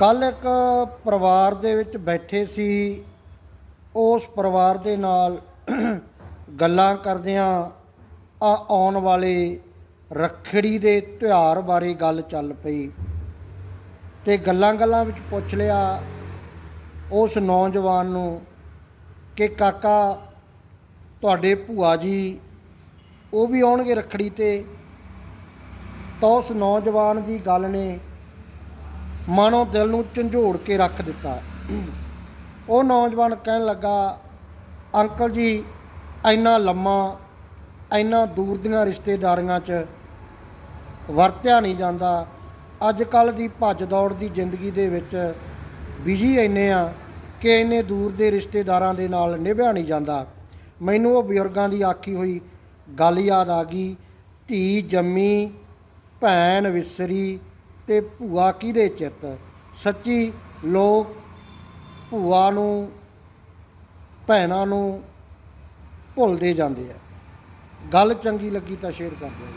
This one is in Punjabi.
ਕੱਲ ਇੱਕ ਪਰਿਵਾਰ ਦੇ ਵਿੱਚ ਬੈਠੇ ਸੀ। ਉਸ ਪਰਿਵਾਰ ਦੇ ਨਾਲ ਗੱਲਾਂ ਕਰਦਿਆਂ ਆ ਆਉਣ ਵਾਲੇ ਰੱਖੜੀ ਦੇ ਤਿਉਹਾਰ ਬਾਰੇ ਗੱਲ ਚੱਲ ਪਈ ਤੇ ਗੱਲਾਂ ਗੱਲਾਂ ਵਿੱਚ ਪੁੱਛ ਲਿਆ ਉਸ ਨੌਜਵਾਨ ਨੂੰ ਕਿ, ਕਾਕਾ, ਤੁਹਾਡੇ ਭੂਆ ਜੀ ਉਹ ਵੀ ਆਉਣਗੇ ਰੱਖੜੀ ਤੇ? ਤਾਂ ਉਸ ਨੌਜਵਾਨ ਦੀ ਗੱਲ ਨੇ ਮਾਨੋ ਦਿਲ ਨੂੰ ਝੰਜੋੜ ਕੇ ਰੱਖ ਦਿੱਤਾ। ਉਹ ਨੌਜਵਾਨ ਕਹਿਣ ਲੱਗਾ, ਅੰਕਲ ਜੀ, ਇੰਨਾ ਲੰਮਾ, ਇੰਨਾ ਦੂਰ ਦੀਆਂ ਰਿਸ਼ਤੇਦਾਰੀਆਂ 'ਚ ਵਰਤਿਆ ਨਹੀਂ ਜਾਂਦਾ। ਅੱਜ ਕੱਲ ਦੀ ਭੱਜ ਦੌੜ ਦੀ ਜ਼ਿੰਦਗੀ ਦੇ ਵਿੱਚ ਬਿਜ਼ੀ ਇੰਨੇ ਆ ਕਿ ਇੰਨੇ ਦੂਰ ਦੇ ਰਿਸ਼ਤੇਦਾਰਾਂ ਦੇ ਨਾਲ ਨਿਭਿਆ ਨਹੀਂ ਜਾਂਦਾ। ਮੈਨੂੰ ਉਹ ਬਜ਼ੁਰਗਾਂ ਦੀ ਆਖੀ ਹੋਈ ਗੱਲ ਯਾਦ ਆ ਗਈ। ਧੀ ਜੰਮੀ, ਭੈਣ ਵਿਸਰੀ ਤੇ ਭੂਆ ਕਿਹਦੇ ਚਿੱਤ? ਸੱਚੀ ਲੋਕ ਭੂਆ ਨੂੰ, ਭੈਣਾਂ ਨੂੰ ਭੁੱਲਦੇ ਜਾਂਦੇ ਆ। ਗੱਲ ਚੰਗੀ ਲੱਗੀ ਤਾਂ ਸ਼ੇਅਰ ਕਰ ਦਿਓ।